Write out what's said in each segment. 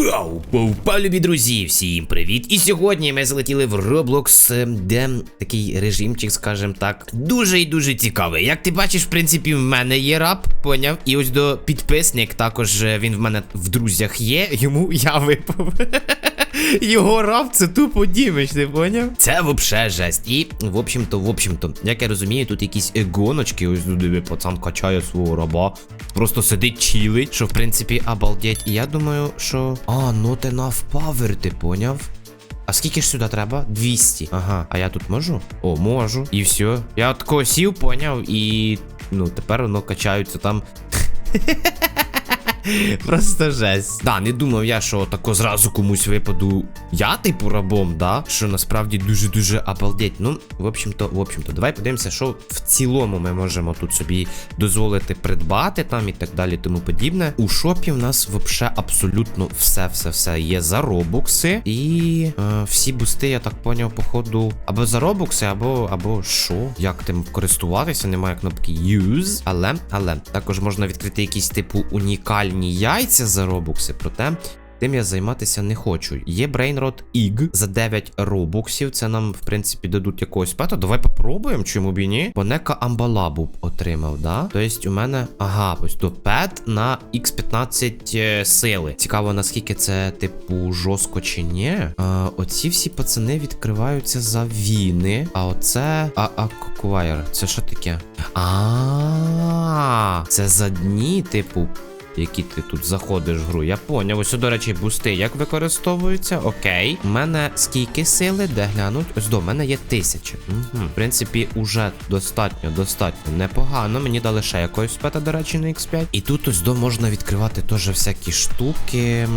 Вау! Вау, любі друзі, всім привіт! І сьогодні ми залетіли в Roblox, е, де такий режимчик, скажімо так, дуже і дуже цікавий. Як ти бачиш, в принципі, в мене є раб, поняв? І ось до підписник, також е, він в мене в друзях є, йому я випав. Його раб це тупо дімич, ти поняв? Це вообще жесть. І, в общем-то, в общем-то, як я розумію, тут якісь е, гоночки, ось ну, диви, пацан качає свого раба. Просто сидить чилить, що в принципі обалдеть. І я думаю, що. А, not enough power, ти поняв? А скільки ж сюди треба? 200. Ага, а я тут можу? О, можу. І все. Я от сів, поняв, і. Ну, тепер воно качаються там. Просто жесть. Да, не думав я, що тако зразу комусь випаду. Я, типу, рабом, да? Що насправді дуже-дуже обалдеть. Ну, в общем-то, в общем-то, давай подивимося, що в цілому ми можемо тут собі дозволити придбати там і так далі, тому подібне. У шопі в нас взагалі абсолютно все-все-все є за робокси. І е, всі бусти, я так поняв, походу, або за робокси, або або що? Як тим користуватися? Немає кнопки Use. Але, але також можна відкрити якісь типу унікальні яйця за робокси, проте. Тим я займатися не хочу. Є Brainrot Ig за 9 робоксів. Це нам, в принципі, дадуть якогось пета. Давай попробуємо, чому б і ні. Понека Амбалабу отримав, да? Тобто у мене. Ага, ось то пет на X15 е, сили. Цікаво, наскільки це, типу, жорстко чи ні. А, оці всі пацани відкриваються за війни. А оце. А, Аквайр. Це що таке? А, це за дні, типу які ти тут заходиш в гру. Я поняв. Ось, до речі, бусти як використовуються. Окей. У мене скільки сили, де глянуть? Ось до мене є тисяча. Угу. В принципі, уже достатньо, достатньо непогано. Мені дали ще якоїсь спета, до речі, на X5. І тут ось до можна відкривати теж всякі штуки.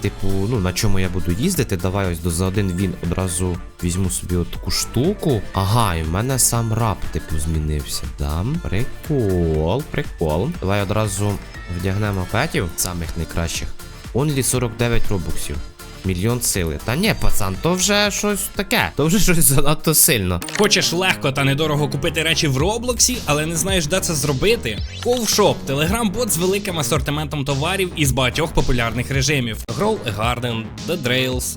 Типу, ну на чому я буду їздити. Давай ось до за один він одразу візьму собі от таку штуку. Ага, і в мене сам раб, типу, змінився. Дам. Прикол, прикол. Давай одразу. Вдягнемо петів, самих найкращих. Онлі 49 робоксів. Мільйон сили. Та ні, пацан, то вже щось таке. То вже щось занадто сильно. Хочеш легко та недорого купити речі в Роблоксі, але не знаєш, де це зробити? Ковшоп телеграм-бот з великим асортиментом товарів із багатьох популярних режимів: Grow Garden, The Drails,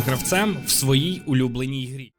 гравцем в своїй улюбленій грі.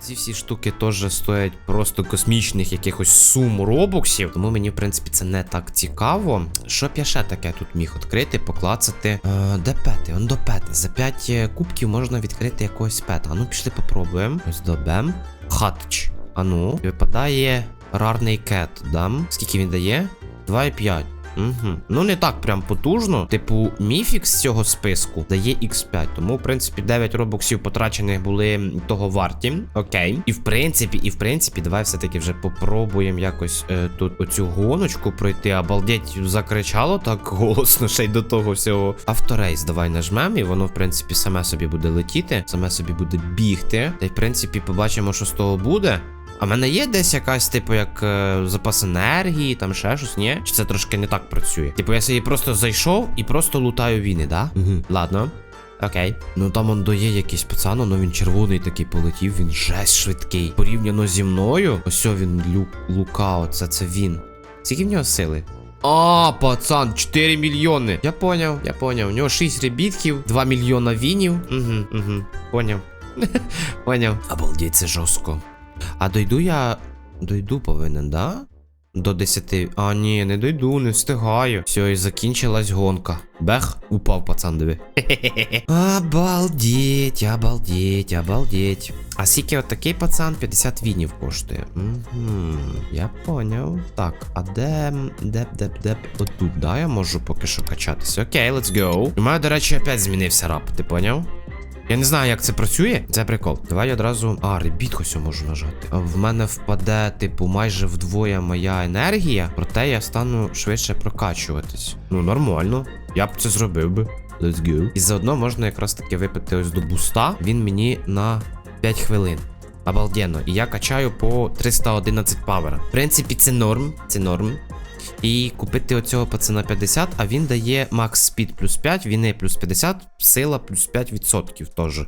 Ці всі штуки теж стоять просто космічних якихось сум робоксів. Тому мені, в принципі, це не так цікаво. Що б я ще таке тут міг відкрити, поклацати. Е, де пети? Он до пети. За 5 кубків можна відкрити якогось пета. А ну пішли попробуємо. Ось добем. Хатч. А ну, випадає рарний кет. Дам. Скільки він дає? 2,5. Угу. Ну не так прям потужно. Типу, міфік з цього списку дає X5. Тому, в принципі, 9 робоксів потрачених були того варті. Окей. І в принципі, і в принципі, давай все-таки вже попробуємо якось е, тут оцю гоночку пройти. Обалдеть, закричало так голосно ще й до того всього. Авторейс, давай нажмемо, і воно, в принципі, саме собі буде летіти, саме собі буде бігти. Та й в принципі побачимо, що з того буде. А в мене є десь якась, типу, як е, запас енергії, там ще щось, ні? Чи це трошки не так працює? Типу, я собі просто зайшов і просто лутаю війни, да? Угу. Ладно. Окей. Ну там он доє якийсь пацан, ну він червоний такий полетів, він жесть швидкий. Порівняно зі мною. Ось він люк лука, оце це він. Скільки в нього сили? А, пацан, 4 мільйони. Я поняв, я поняв. У нього 6 ребітків, 2 мільйона вінів. Угу, угу. Поняв. Поняв. Обалдеть, це жорстко. А дойду я. Дойду повинен, да? До 10. А, ні, не дойду, не встигаю. Все, і закінчилась гонка. Бех, упав пацан, диви. Обалдеть, обалдеть, обалдеть. А скільки от такий пацан 50 вінів коштує. Угу, я поняв. Так, а де. Де, де, де. Отут, да, я можу поки що качатися. Окей, let's go. У мене, до речі, опять змінився рап, ти поняв? Я не знаю, як це працює. Це прикол. Давай одразу. А, ребіт ось можу нажати. В мене впаде, типу, майже вдвоє моя енергія, проте я стану швидше прокачуватись. Ну, нормально. Я б це зробив би. Let's go. І заодно можна якраз таки випити ось до буста. Він мені на 5 хвилин. Обалденно. І я качаю по 311 павера. В принципі, це норм. Це норм. І купити оцього пацана 50, а він дає макс спід плюс 5, війни плюс 50, сила плюс 5% теж.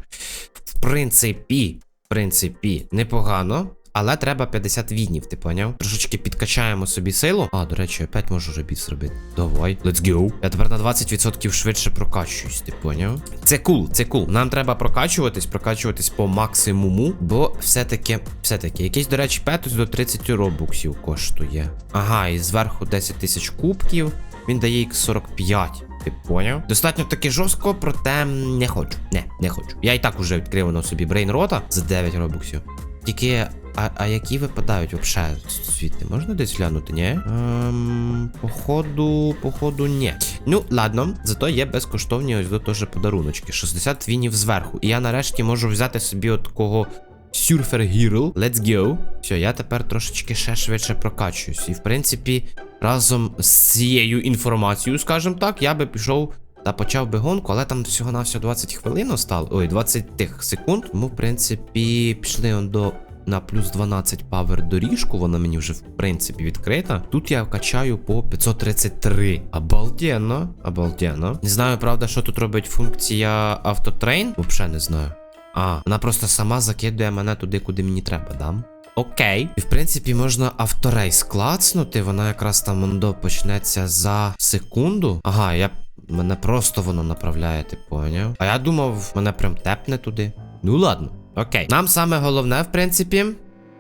В принципі, в принципі, непогано. Але треба 50 вінів, ти поняв? Трошечки підкачаємо собі силу. А, до речі, опять можу ребіт зробити. Давай, let's go. Я тепер на 20% швидше прокачуюсь, ти поняв? Це кул, це кул. Нам треба прокачуватись, прокачуватись по максимуму, бо все-таки, все-таки, якийсь, до речі, петус до 30 робоксів коштує. Ага, і зверху 10 тисяч кубків. Він дає їх 45. Ти поняв? Достатньо таки жорстко, проте не хочу. Не, не хочу. Я і так уже відкрив воно собі брейнрота за 9 робоксів. Тільки, а, а які випадають вообще звідти? Можна десь глянути, ні? Ем, походу, походу, ні. Ну, ладно, зато є безкоштовні ось до теж подаруночки. 60 твінів зверху. І я нарешті можу взяти собі от такого Surfer Hero. Let's go. Все, я тепер трошечки ще швидше прокачуюсь. І в принципі, разом з цією інформацією, скажімо так, я би пішов та почав би гонку, але там всього на всього 20 хвилин остало. Ой, 20 тих секунд. Тому, в принципі, пішли он до. На плюс 12 павер доріжку, вона мені вже в принципі відкрита. Тут я качаю по 533. Обалденно, обалденно. Не знаю, правда, що тут робить функція автотрейн. Взагалі не знаю. А, вона просто сама закидує мене туди, куди мені треба, да? Окей. І в принципі можна авторейс клацнути. Вона якраз там мондо почнеться за секунду. Ага, я. Мене просто воно направляє, ти поняв? А я думав, мене прям тепне туди. Ну ладно, окей. Нам саме головне, в принципі,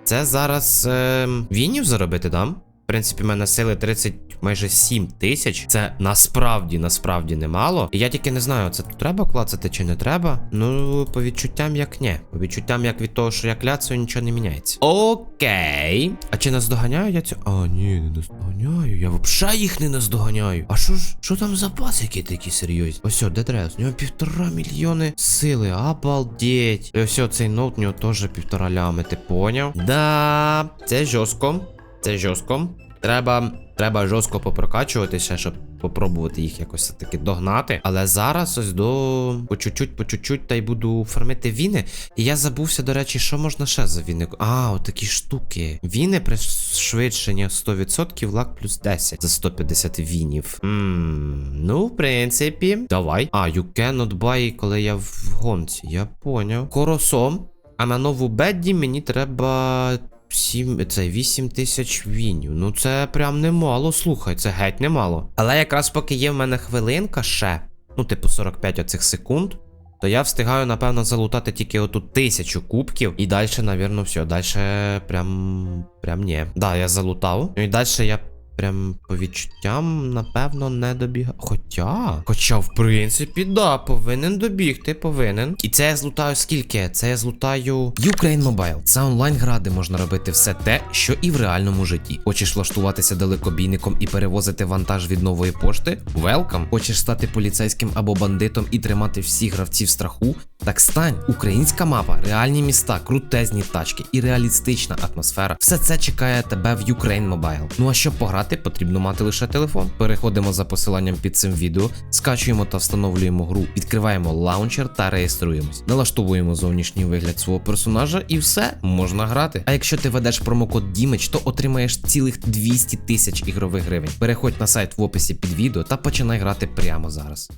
це зараз е, вінів заробити, да? В принципі, мене сили 30, майже 7 тисяч. Це насправді, насправді немало. І я тільки не знаю, це треба клацати чи не треба. Ну, по відчуттям як ні. По відчуттям, як від того, що я кляцаю, нічого не міняється. Окей. А чи наздоганяю я цю. А, ні, не наздоганяю. Я взагалі їх не наздоганяю. А що ж, що там за пасики такі серйозні? Ось, де дрес? У нього півтора мільйони сили. Обалдеть. І ось цей ноут у нього теж півтора лями, ти поняв? Да, це жорстко. Це жорстко. Треба, треба жорстко попрокачуватися, щоб попробувати їх якось таки догнати. Але зараз ось до по чуть-чуть, по чуть-чуть та й буду фармити віни. І я забувся, до речі, що можна ще за віни. А, отакі штуки. Віни пришвидшення 100%, лак плюс 10 за 150 вінів. Ммм, ну, в принципі, давай. А, you cannot buy, коли я в гонці. Я поняв. Коросом. А на нову бедді мені треба 7, це 8 тисяч вінів. Ну це прям немало, слухай, це геть немало. Але якраз поки є в мене хвилинка ще, ну, типу 45 оцих секунд, то я встигаю, напевно, залутати тільки оту тисячу кубків. І далі, навірно, все. Далі прям. прям ні. Да, я залутав. Ну і далі я. Прям по відчуттям, напевно, не добігаю. Хоча. Хоча, в принципі, да, повинен добігти, повинен. І це я злутаю скільки? Це я злутаю Ukraine Mobile. Це онлайн гра, де можна робити все те, що і в реальному житті. Хочеш влаштуватися далекобійником і перевозити вантаж від нової пошти? Welcome. Хочеш стати поліцейським або бандитом і тримати всіх гравців страху? Так стань, українська мапа, реальні міста, крутезні тачки і реалістична атмосфера. Все це чекає тебе в Ukraine Mobile. Ну а щоб пограти, потрібно мати лише телефон. Переходимо за посиланням під цим відео, скачуємо та встановлюємо гру, відкриваємо лаунчер та реєструємось. Налаштовуємо зовнішній вигляд свого персонажа і все можна грати. А якщо ти ведеш промокод Дімич, то отримаєш цілих 200 тисяч ігрових гривень. Переходь на сайт в описі під відео та починай грати прямо зараз.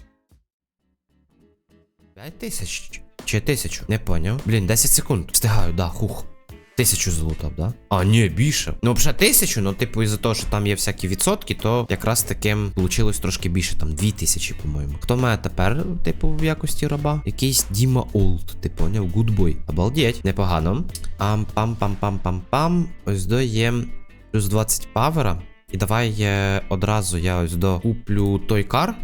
5 тисяч чи тисячу? Не поняв. Блін, 10 секунд. Встигаю, да, хух. Тисячу залутав, да? А, ні, більше. Ну, вже тисячу, ну, типу, із-за того, що там є всякі відсотки, то якраз таким вийшло трошки більше, там, дві тисячі, по-моєму. Хто має тепер, типу, в якості раба? Якийсь Діма Олд, ти поняв? Гудбой. Обалдеть, непогано. Ам пам пам пам пам пам Ось до є плюс 20 павера. І давай е, одразу я ось до куплю той кар.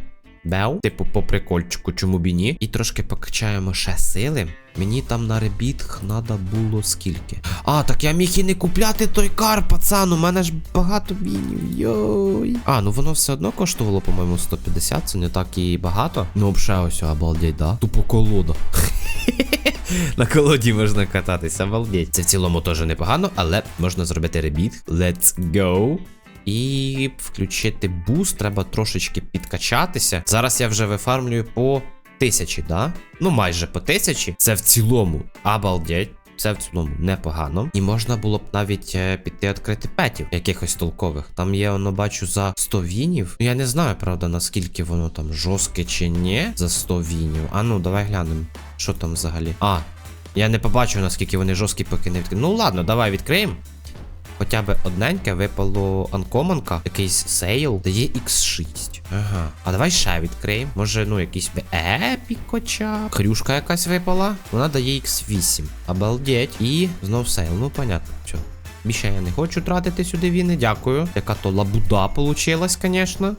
Бел, типу, по прикольчику, чому б і ні. І трошки покачаємо ще сили. Мені там на ребіт надо було скільки. А, так я міг і не купляти той кар, пацан. У мене ж багато мінів. Йой. А, ну воно все одно коштувало, по-моєму, 150, це не так і багато. Ну, взагалі, ось, обалдеть, да? Тупо колода. На колоді можна кататися, обалдеть. Це в цілому теж непогано, але можна зробити ребіт. Let's go. І включити буст. Треба трошечки підкачатися. Зараз я вже вифармлюю по тисячі, да? Ну, майже по тисячі. Це в цілому. Обалдеть. Це в цілому непогано. І можна було б навіть е, піти відкрити петів якихось толкових. Там є, воно бачу, за 100 вінів. Ну, Я не знаю, правда, наскільки воно там жорстке чи ні за 100 вінів. А ну, давай глянемо, що там взагалі. А, я не побачив, наскільки вони жорсткі, поки не відкрив. Ну ладно, давай відкриємо. Хоча б одненьке випало анкоманка, якийсь сейл, дає X6. Ага. А давай ще відкриємо. Може, ну, якийсь би епік хоча. б. Хрюшка якась випала. Вона дає X8. Обалдеть. І знов сейл. Ну, понятно. Що. Більше я не хочу тратити сюди віни, дякую. Яка то лабуда получилась, звісно.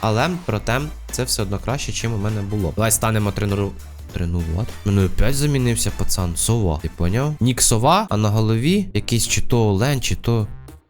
Але проте це все одно краще, чим у мене було. Давай станемо тренуру. Тренувати. Мене опять замінився пацан. Сова. Ти поняв? Нік сова, а на голові якийсь чи то олень, чи то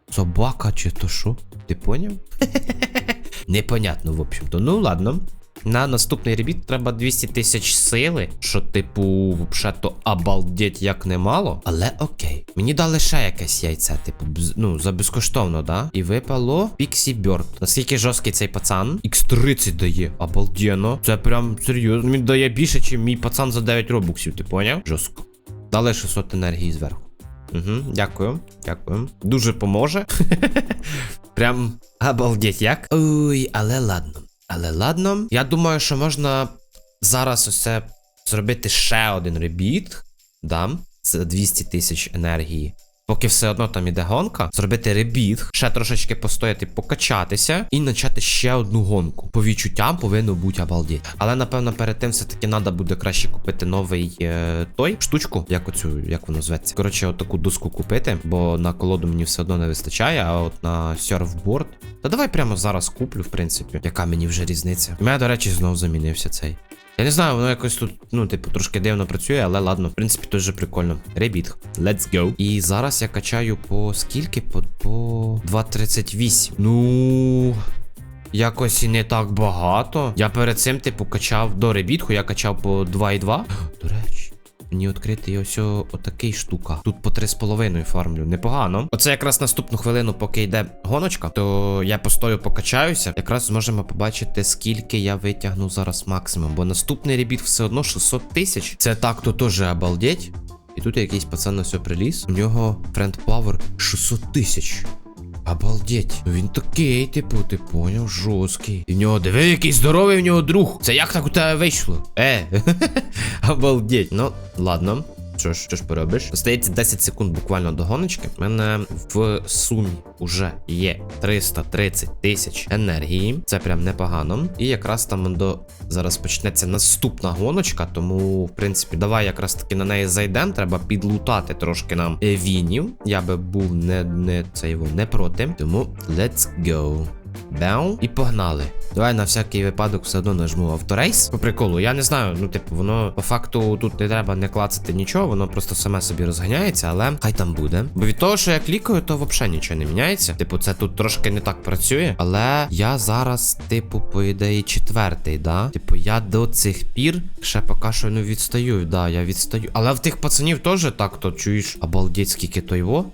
собака, чи то що. Ти поняв? Непонятно, в общем-то. Ну ладно. На наступний ребіт треба 200 тисяч сили, що, типу, взагалі обалдеть як немало. Але окей. Мені дали ще якесь яйце, типу, ну, за безкоштовно, да? І випало Pixie Bird. Наскільки жорсткий цей пацан? X30 дає. Обалденно. Це прям серйозно. Він дає більше, ніж мій пацан за 9 робоксів, ти поняв? Жорстко. Дали 600 енергії зверху. Угу, дякую, дякую. Дуже поможе. Прям обалдеть як. Ой, але ладно. Але ладно. Я думаю, що можна зараз це зробити ще один ребіт. Да, за 200 тисяч енергії. Поки все одно там іде гонка, зробити ребіт, ще трошечки постояти, покачатися і почати ще одну гонку. По відчуттям повинно бути обалдеть. Але напевно перед тим все-таки треба буде краще купити новий е, той штучку, як оцю, як воно зветься. Коротше, отаку доску купити, бо на колоду мені все одно не вистачає, а от на серфборд. Та давай прямо зараз куплю, в принципі, яка мені вже різниця. У мене, до речі, знов замінився цей. Я не знаю, воно якось тут, ну, типу, трошки дивно працює, але ладно, в принципі, дуже прикольно. Ребіт. Let's go. І зараз я качаю по скільки? По, по 2.38. Ну. Якось і не так багато. Я перед цим, типу, качав до ребітку, я качав по 2.2. До речі. Мені відкрити ось отакий штука. Тут по 3,5 фармлю. Непогано. Оце якраз наступну хвилину, поки йде гоночка, то я постою покачаюся. Якраз зможемо побачити, скільки я витягну зараз максимум. Бо наступний ребіт все одно 600 тисяч. Це так, то теж обалдеть. І тут якийсь пацан на все приліз. У нього френд павер 600 тисяч. Обалдеть. Ну він такий, типу, ти поняв, жорсткий. І в нього диви, який здоровий в нього друг. Це як так у тебе вийшло? Е. Обалдеть. Ну, ладно. Що ж, що ж поробиш? Остається 10 секунд буквально до гоночки. У мене в сумі вже є 330 тисяч енергії. Це прям непогано. І якраз там до зараз почнеться наступна гоночка. Тому, в принципі, давай якраз таки на неї зайдемо. Треба підлутати трошки нам вінів. Я би був не, не це його не проти. Тому let's go. Беу. І погнали. Давай на всякий випадок все одно нажму авторейс. По приколу, я не знаю, ну типу, воно по факту тут не треба не клацати нічого, воно просто саме собі розганяється, але хай там буде. Бо від того, що я клікаю, то взагалі нічого не міняється. Типу, це тут трошки не так працює. Але я зараз, типу, по ідеї, четвертий, да? Типу, я до цих пір ще поки що ну відстаю. Да, я відстаю. Але в тих пацанів теж так, то чуєш, обалдеть, скільки то його.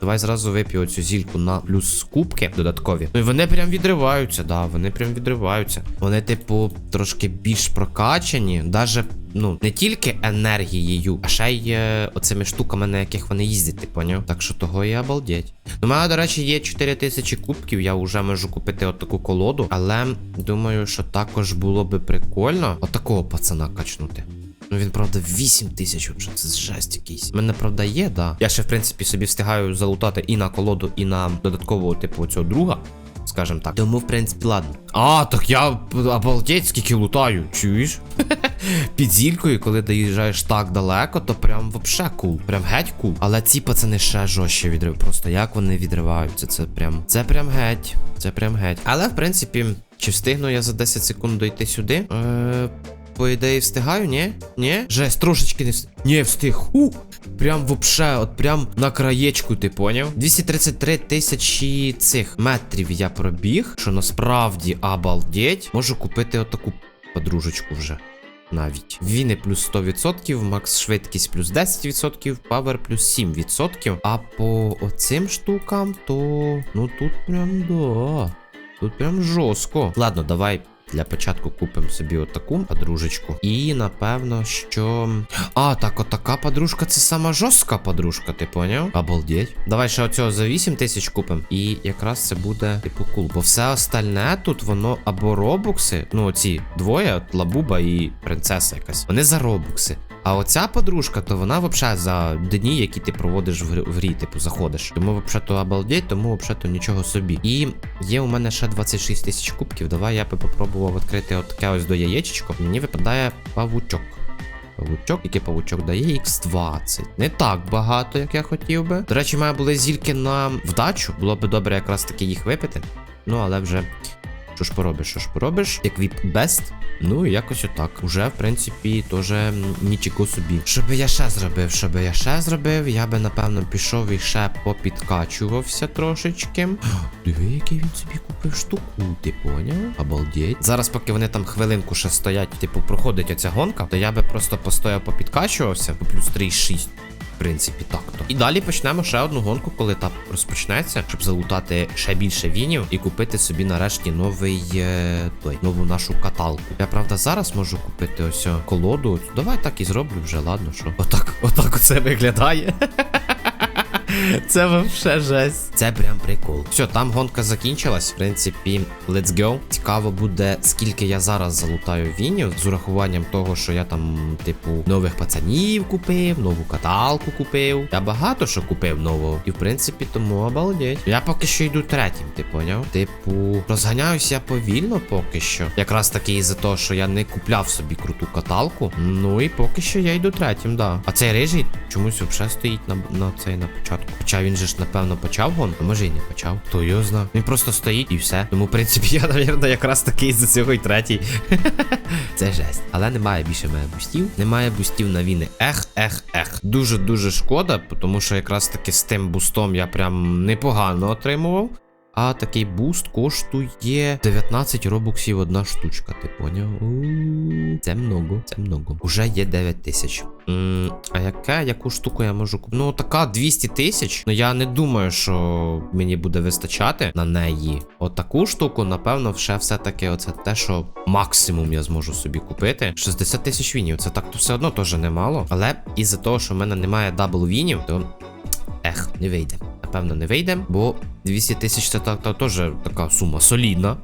Давай зразу вип'ю оцю зільку на плюс кубки додаткові. Ну і вони прям відриваються, да, вони прям відриваються. Вони, типу, трошки більш прокачані, даже, ну, не тільки енергією, а ще й е, оцими штуками, на яких вони їздять, ти поняв? Так що того і обалдеть. Ну, у мене, до речі, є 4000 кубків, я вже можу купити от таку колоду, але думаю, що також було би прикольно отакого пацана качнути. Ну він, правда, 8 тисяч вже, це жесть якийсь. У мене, правда, є, да. Я ще, в принципі, собі встигаю залутати і на колоду, і на додаткового, типу, цього друга. Скажем так. Тому, в принципі, ладно. А, так я обалдеть, скільки лутаю, чуєш? Під зількою, коли доїжджаєш так далеко, то прям вообще кул. Прям геть кул. Але ці пацани ще жорстче відривають. Просто як вони відриваються, це прям. Це прям геть. Це прям геть. Але, в принципі, чи встигну я за 10 секунд дойти сюди? Е, по ідеї встигаю, ні? Ні? Жесть, трошечки не встиг. Ні, встиг. У! Прям вообще, от прям на краєчку, ти поняв? 233 тисячі цих метрів я пробіг, що насправді обалдеть. Можу купити отаку подружечку вже. навіть. Віни плюс 100%, макс швидкість плюс 10%, павер плюс 7%. А по оцим штукам, то ну тут прям да. Тут прям жорстко. Ладно, давай. Для початку купимо собі отаку подружечку. І напевно, що. А, так, отака подружка це сама жорстка подружка, ти поняв? Обалдеть. Давай ще оцього за 8 тисяч купимо. І якраз це буде типу кул. Бо все остальне тут воно або робокси, ну оці двоє, от лабуба і принцеса якась. Вони за робокси. А оця подружка, то вона взагалі за дні, які ти проводиш в, грі- в грі, типу, заходиш. Тому взагалі то обалдеть, тому взагалі то нічого собі. І є у мене ще 26 тисяч кубків. Давай я би попробував відкрити от таке ось до яєчечко. Мені випадає павучок. Павучок, який павучок дає Х20. Не так багато, як я хотів би. До речі, мене були зільки на вдачу. Було би добре якраз таки їх випити. Ну, але вже. Що ж поробиш, що ж поробиш? Як віп бест. Ну, якось отак. Уже, в принципі, теж нічого собі. Що би я ще зробив? Що би я ще зробив? Я би, напевно, пішов і ще попідкачувався трошечки. Диви, який він собі купив штуку, ти поняв? Обалдеть. Зараз, поки вони там хвилинку ще стоять, типу, проходить оця гонка, то я би просто постояв попідкачувався, по плюс 3,6. Принципі, так то. І далі почнемо ще одну гонку, коли та розпочнеться, щоб залутати ще більше вінів і купити собі нарешті новий е, той нову нашу каталку. Я правда зараз можу купити ось колоду. Давай так і зроблю вже, ладно, що. Отак, отак оце виглядає. Це вообще жесть. Це прям прикол. Все, там гонка закінчилась. В принципі, let's go. Цікаво буде, скільки я зараз залутаю вінів з урахуванням того, що я там, типу, нових пацанів купив, нову каталку купив. Я багато що купив нового. І в принципі, тому обалдеть. Я поки що йду третім, ти поняв? Типу, розганяюсь я повільно поки що. Якраз таки із-за того, що я не купляв собі круту каталку. Ну і поки що я йду третім, да. А цей рижий чомусь взагалі стоїть на, на цей на початку. Хоча він же ж, напевно, почав гон, може і не почав. То його знав. Він просто стоїть і все. Тому, в принципі, я, навірно, якраз такий із-за цього й третій. Це жесть. Але немає більше мене бустів. Немає бустів на війни. Ех, ех, ех. Дуже-дуже шкода, тому що якраз таки з тим бустом я прям непогано отримував. А такий буст коштує 19 робоксів одна штучка, ти поняв? Це много, це много. Уже є 9 тисяч. А яке, яку штуку я можу купити? Ну, така 200 тисяч. Ну я не думаю, що мені буде вистачати на неї. Отаку штуку, напевно, ще все-таки оце те, що максимум я зможу собі купити. 60 тисяч вінів. Це так то все одно теж немало. Але із-за того, що в мене немає дабл вінів, то ех, не вийде. Напевно, не вийде, бо 200 тисяч це так, та, теж така сума солідна.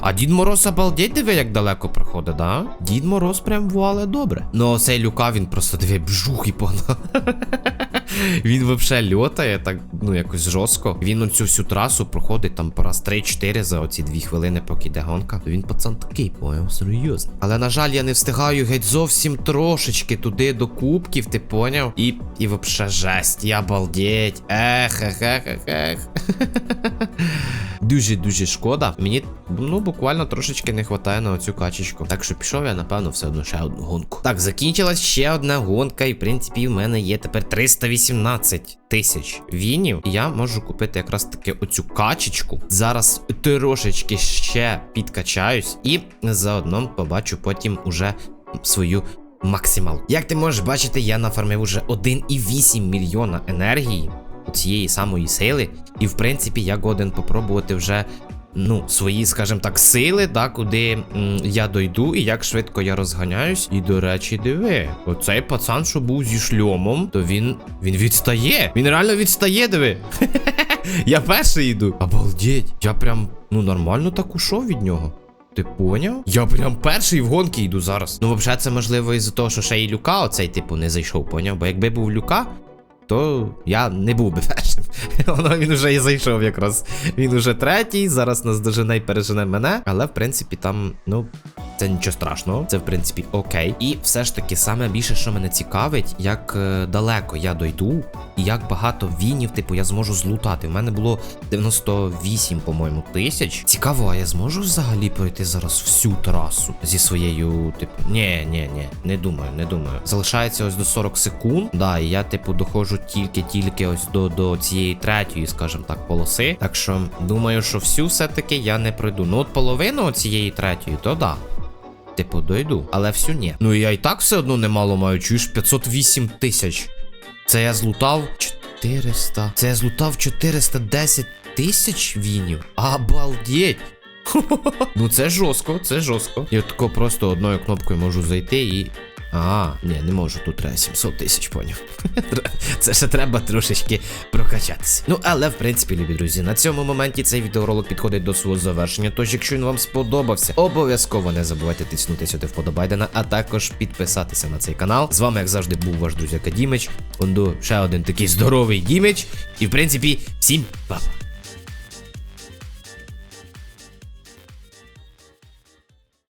А Дід Мороз обалдеть диви, як далеко проходить, да? Дід Мороз прям вуале добре. Ну, цей люка, він просто диви, бжух і погнав. Він взагалі льотає, так, ну, якось жорстко. Він оцю всю трасу проходить там по раз 3-4 за оці 2 хвилини, поки йде гонка. Він пацан такий, поняв, серйозно. Але, на жаль, я не встигаю геть зовсім трошечки туди до кубків, ти поняв? І, і взагалі жесть, я балдеть. Ех, ех, ех, ех, ех. Дуже-дуже шкода. Мені ну буквально трошечки не вистачає на оцю качечку. Так що пішов я, напевно, все одно ще одну гонку. Так, закінчилась ще одна гонка, і в принципі в мене є тепер 318 тисяч вінів. Я можу купити якраз таки оцю качечку. Зараз трошечки ще підкачаюсь, і заодно побачу потім уже свою. Максимал. Як ти можеш бачити, я нафармив уже 1,8 мільйона енергії цієї самої сили. І в принципі я годен попробувати вже. Ну, свої, скажімо так, сили, да, куди м, я дойду і як швидко я розганяюсь. І, до речі, диви, оцей пацан, що був зі шльомом, то він він відстає. Він реально відстає, диви. Я перший йду. Обалдеть. Я прям ну нормально так ушов від нього. Ти поняв? Я прям перший в гонки йду зараз. Ну, взагалі, це можливо із-за того, що ще і Люка оцей, типу, не зайшов, поняв? Бо якби був Люка, то я не був би першим. Воно він вже і зайшов якраз. Він уже третій, зараз нас дожене і пережене мене. Але в принципі там, ну. Це нічого страшного, це в принципі окей. І все ж таки, саме більше, що мене цікавить, як е, далеко я дойду, і як багато вінів, типу, я зможу злутати. У мене було 98, по-моєму, тисяч. Цікаво, а я зможу взагалі пройти зараз всю трасу зі своєю, типу, ні, ні, ні, не думаю, не думаю. Залишається ось до 40 секунд. Да, і я, типу, доходжу тільки-тільки ось до, до цієї третьої, скажімо так, полоси. Так що думаю, що всю все-таки я не пройду. Ну, от половину цієї третьої, то да. Типу, дойду, але всю ні. Ну я і так все одно немало маю, чуєш 508 тисяч. Це я злутав 400. Це я злутав 410 тисяч вінів. Обалдеть! Ну це жорстко, це жорстко. Я тако просто одною кнопкою можу зайти і. А, ні, не можу, тут треба 700 тисяч поняв. Це ще треба трошечки прокачатися. Ну, але в принципі, любі друзі, на цьому моменті цей відеоролик підходить до свого завершення. Тож, якщо він вам сподобався, обов'язково не забувайте тиснути сюди вподобайдена, а також підписатися на цей канал. З вами, як завжди, був ваш друзяка Дімич. Онду ще один такий здоровий Дімич. І в принципі, всім па-па.